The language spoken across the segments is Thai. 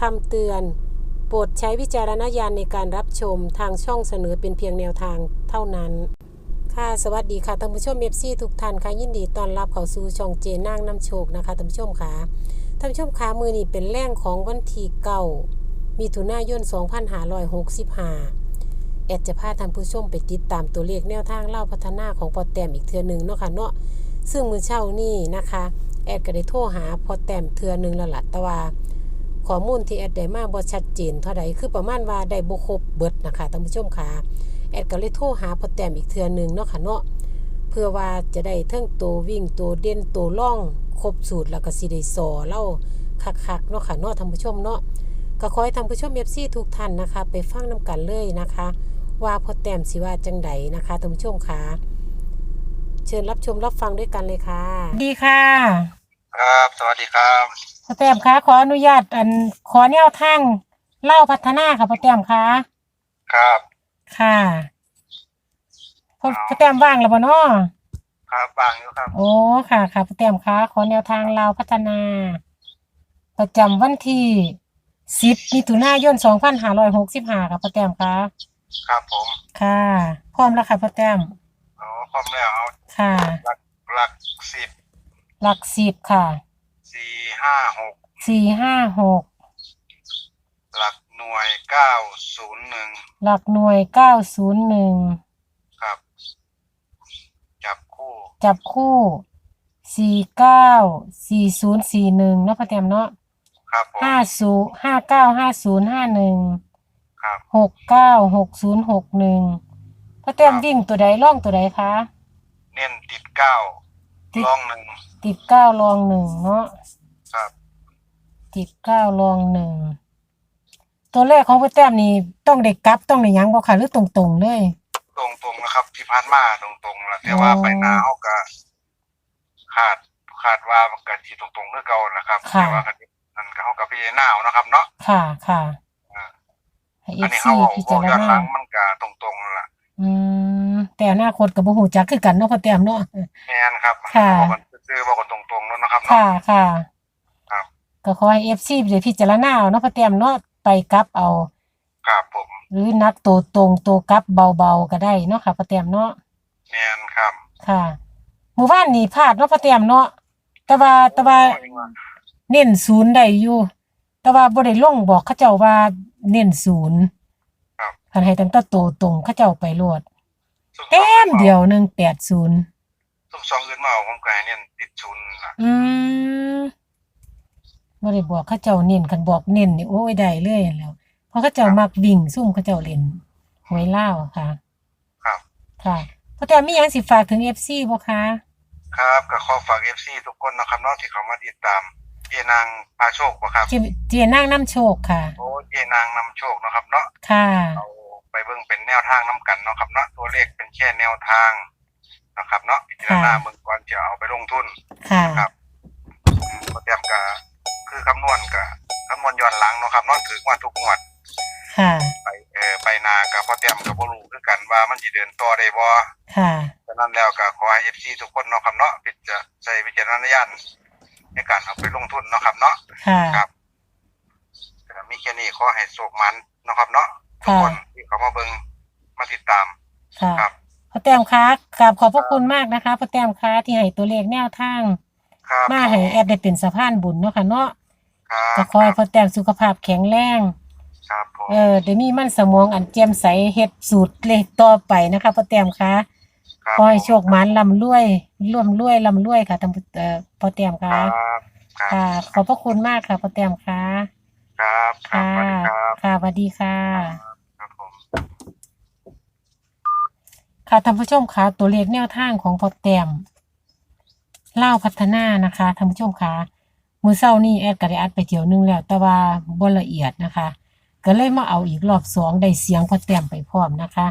คำเตือน โปรดใช้วิจารณญาณในการรับชมทางช่องเสนอเป็นเพียงแนวทางเท่านั้น ค่ะสวัสดีค่ะท่านผู้ชมเอฟซีทุกท่านค่ะยินดีต้อนรับเข้าสู่ช่องเจนางน้ำโชคนะคะท่านผู้ชมค่ะท่านผู้ชมค่ะมือนี้เป็นแรงของวันที่เก้ามีถุนายน2565แอดจะพาท่านผู้ชมไปติดตามตัวเลขแนวทางเล่าพัฒนาของพอแต้มอีกเทือหนึ่งเนาะค่ะเนาะซึ่งมือเช่านี่นะคะ แอดก็ได้โทรหาพอแต้มเทือหนึ่งแล้วล่ะแต่ว่า ข้อมูลที่แอดได้มาบ่ชัดเจนเท่าใดคือประมาณว่าได้บ่ครบเบิดนะคะท่านผู้ชมค่ะแอดก็เลยโทรหาพอแต้มอีกเทื่อหนึ่งเนาะค่ะเนาะเพื่อว่าจะได้เทั้งตัววิ่งตัวเด่นตัวล่องครบสูตรแล้วก็สิได้สอเล่าคักๆเนาะค่ะเนาะท่านผู้ชมเนาะก็ขอให้ท่านผู้ชม FC ทุกท่านนะคะ ไปฟังนํกันเลยนะคะ ว่าพอแต้มสิว่าจังใดนะคะท่านผู้ชมค่ะเชิญรับชมรับฟังด้วยกันเลยค่ะ ดีค่ะ สวัสดีครับพอแต้มคะขออนุญาตอันขอแนวทางเล่าพัฒนาค่ะพอแต้มคะครับ ค่ะพอพอแต้มว่างแล้วบ่เนาะครับบางอยู่ครับ โอ้ค่ะค่ะพอแต้มคะขอแนวทางเล่าพัฒนา ประจำวันที่สิบมิถุนายนสองพันห้าร้อยหกสิบห้าค่ะพอแต้มคะครับผมค่ะ พร้อมแล้วค่ะพอแต้มเอาพร้อมแล้วเอาค่ะ หลักหลักสิบ หลักสิบค่ะสี่ ห้าหกสี่ห้าหกหลักหน่วยเก้าศูนย์หนึ่งหลักหน่วยเก้าศูนย์หนึ่งครับ จับคู่จับคู่สี่เก้าสี่ศูนย์สี่หนึ่งเนาะพ่อแต้มเนาะครับผมห้าศูนย์ห้าเก้าห้าศูนย์ห้าหนึ่งครับ หกเก้าหกศูนย์หกหนึ่งพ่อแต้มวิ่งตัวใดล่องตัวใดคะ เน้นติดเก้าติด ลองหนึ่งติดเก้าลองหนึ่งเนาะครับ ติดเก้าลองหนึ่งตัวแรกของพ่อแต้มนี่ต้องได้กลับต้องได้หยังบ่ค่ะหรือตรงๆเลยตรงตรงๆนะครับที่ผ่านมาตรงตรงๆแหละแต่ว่าอ๋อไปหนาเขาก็ขาดขาดว่ามันก็ที่ตรงตรงๆคือเก่าแหละครับค่ะแต่ว่ากันนั่นก็เขากับพี่หน้าเอานะครับ เนาะค่ะค่ะอ่าให้เออันฟนี้ซีเขาเอาพิอจาอกรย้อนหณาลังมันก็ตรงตรงๆนั่นแหละอืมแต่อนาคตกับบ่ฮู้จักคือกันเนาะพ่อแต้มเนาะแม่นครับค่ะบอกกันซื่อๆบอกกันตรงๆแล้วนะครับค่ะเนาะค่ะครับ ก็ขอให้ FC ได้พิจารณาเอาเนาะพ่อแต้มเนาะไปกลับเอา ครับผมหรือนักตัวตรงตัวกลับเบาๆก็ได้เนาะค่ะพ่อแต้มเนาะแม่นครับค่ะหมู่บ้านนี่พลาดเนาะพ่อแต้มเนาะแต่ว่าแต่ว่าเน้นศูนย์ได้อยู่ แต่ว่าบ่ได้ลงบอกเขาเจ้าว่าเน้นศูนย์ครับคันให้ตั้งแต่ตัวตรงเขาเจ้าไปโลดซุ่มแต้มเดียว180ซุ่มสองอื่นมาเอาผมก็ให้เนี่ยติดชุนล่ะอืม บ่ได้บอกเขาเจ้าเน้นกันบอกเน้นนี่โอ้ยได้เลยแหล้ว เพราะเขาเจ้ามักวิ่งซุ่มเขาเจ้าเล่นหวยลาวค่ะ ครับค่ะเพราะแต่มีหยังสิฝากถึง FC บ่คะครับก็ขอฝาก FC ทุกคนนะครับเนาะที่เขามาติดตามเจนางพาโชคบ่ครับเจเจนางน้ำโชคค่ะ โอ้เจนางนำโชคเนาะครับเนาะค่ะ เอาไปเบิ่งเป็นแนวทางนํกันเนาะครับเนาะตัวเลขเป็นแค่แนวทางนะครับเนาะพิจารณาค่ะ เบิ่งก่อนจะเอาไปลงทุน ค่ะ ครับ อืมก็เตรียมก็คือคำ นวณก็คำนวณย้อนหลังเนาะครับเนาะถือว่าทุกงวดค่ะ ไปเออไปนากับพอเตรียมกับบ่รู้คือกันว่ามันสิเดินต่อได้บ่ค่ะ ฉะนั้นแล้วก็ขอให้ FC ทุกคนเนาะครับเนาะพิจารใช้วิจารณญาณในการเอาไปลงทุนเนาะครับเนาะค่ะ ครับก็มีแค่นี้ขอให้โชคมันเนาะครับเนาะทุกคนที่เขามาเบิ่งมาติดตาม ค่ะครับ พ่อแต้มคะกราบขอบพระคุณมากนะคะพ่อแต้มคะที่ให้ตัวเลขแนวทาง ครับมาให้แอดได้เป็นสะพานบุญเนาะค่ะเนาะครับ ก็ขอให้พ่อแต้มสุขภาพแข็งแรง ครับผม เออเดี๋ยวมีมันสมองอันแจ่มใสเฮ็ดสูตรเลขต่อไปนะคะพ่อแต้มคะครับขอให้โชคหมันลำรวยร่วมรวยลำรวยค่ะท่านผู้เอ่อพ่อแต้มคคะรับ ครัค่ะบขอบพระคุณมากค่ะพ่อแต้มคะครับครับค่ะสวัสดีครับค่ะสวัสดีค่ะ ครับผม ค่ะท่านผู้ชมคะตัวเลขแนวทางของพ่อแต้มเล่าวพัฒนานะคะท่านผู้ชมคะ มือเศร้านี่แอดก็ได้อัดไปเที่ยวหนึงแล้ว แต่ว่าบ่ละเอียดนะคะ ก็เลยมาเอาอีกรอบสองได้เสียงพอแต้มไปพร้อมนะคะ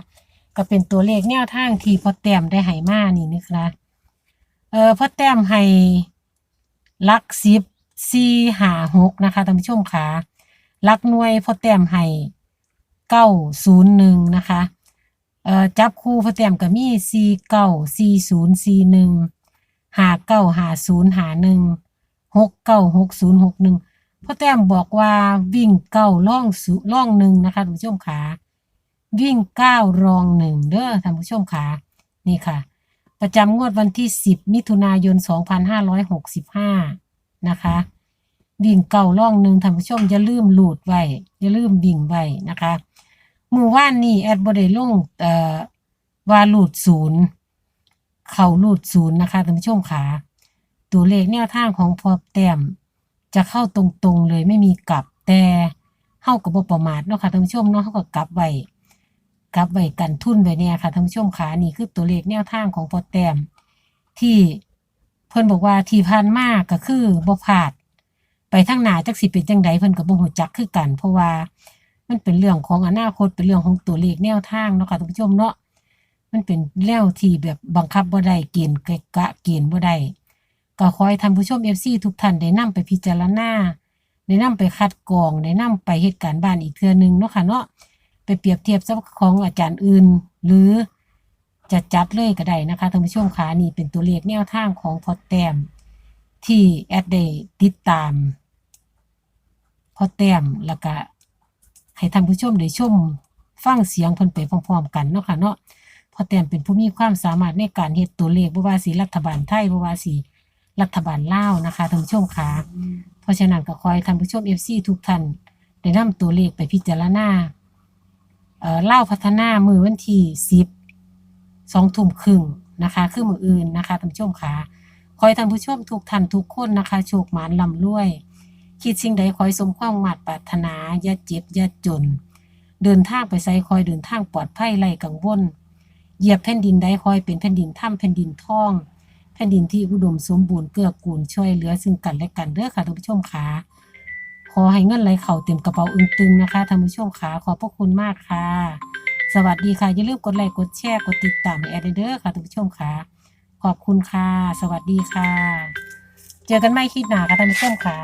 ก็เป็นตัวเลขแนวทางที่พอแต้มได้ให้มานี่นะคะเออพอแต้มให้ลักสิบสี่หาหกนะคะท่านผู้ชมคะลักหน่วยพอแต้มให้เก้าศูนย์หนึ่งนะคะเอ่อจับคู่พอแต้มก็มีสี่เก้าสี่ศูนย์สี่หนึ่งหาเก้าหาศูนย์หาหนึ่ง หกเก้าหกศูนย์หกหนึ่งพ่อแต้มบอกว่าวิ่งเก้าล่องสุล่องหนึ่งนะคะท่านผู้ชมขาวิ่งเก้ารองหนึ่งเด้อท่านผู้ชมขานี่ค่ะ ประจำงวดวันที่10มิถุนายน2565นห้าร้อยหกสิบห้านะคะวิ่งเก่าล่องหนึ่งท่านผู้ชมอย่าลืมหลูดไว้อย่าลืมวิ่งไว้นะคะมือว่านนี่แอดบไดลงเอ่อว่าหลูดศูนย์เข่าหลูดศูนย์นะคะท่านผู้ชมขา ตัวเลขแนวทางของพอแต้มจะเข้าตรงๆเลยไม่มีกลับแต่เข้ากับบประมาทเนาะค่ะท่านผู้ชมเนาะเข้ากับกลับไว้กลับไว้กันทุนไว้เนี่ยค่ะท่านผู้ชมขานี่คือตัวเลขแนวทางของพอแต้มที่เพิ่นบอกว่าที่ผ่านมากก็คือบ่พลาด ไปทางหนาจักสิเป็นจังใดเพิ่นก็บ่ฮู้จักคือกัน เพราะว่ามันเป็นเรื่องของอนาคตเป็นเรื่องของตัวเลขแนวทางเนาะค่ะท่านผู้ชมเนาะมันเป็นแล้วที่แบบบังคับบ่ได้เกณฑ์กะเกณฑ์บ่ได้ ก็ขอให้ท่านผู้ชม FC ทุกท่านได้นำไปพิจารณาได้นำไปคัดกรองได้นำไปเฮ็ดการณ์บ้านอีกเทื่อนึงเนาะค่ะเนาะไปเปรียบเทียบกับของอาจารย์อื่น หรือจะจัดเลยก็ได้นะคะท่านผู้ชมค่ะนี่เป็นตัวเลขแนวทางของพอแต้มที่แอดได้ติดตามพอแต้มแล้วก็ให้ท่านผู้ชมได้ชมฟังเสียงเพิ่นไปพร้อมๆกันเนาะค่ะเนาะพอแต้มเป็นผู้มีความสามารถในการเฮ็ดตัวเลขบ่ว่าสิรัฐบาลไทยบ่ว่าสิ รัฐบาลลาวนะคะท่านผู้ชมค่ะเพราะฉะนั้นก็ขอให้ท่านผู้ชม FC ทุกท่านได้นำตัวเลขไปพิจารณาเอ่อลาวพัฒนามือวันที่10 2ทุ่มครึ่งนะคะ คือมืออื่นนะคะท่านผู้ชมค่ะขอให้ท่านผู้ชมทุกท่านทุกคนนะคะโชคหมานร่ำรวย คิดสิ่งใดคอยสมความมาตรปรารถนาอย่าเจ็บอย่าจน เดินทางไปไสคอยเดินทางปลอดภัยไร้กังวลเหยียบแผ่นดินใดคอยเป็นแผ่นดินถ้ำแผ่นดินทอง แผ่นดินที่อุดมสมบูรณ์เกื้อกูลช่วยเหลือซึ่งกันและกันเด้อค่ะท่านผู้ชมค่ะขอให้เงินไหลเข่าเต็มกระเป๋าอึงตึงนะคะท่านผู้ชมค่ะขอบพระคุณมากค่ะ สวัสดีค่ะอย่าลืมกดไลค์กดแชร์กดติดตามให้แอดเดอร์ค่ะท่านผู้ชมค่ะ ขอบคุณค่ะ สวัสดีค่ะ เจอกันใหม่คลิปหน้าค่ะท่านผู้ชมค่ะ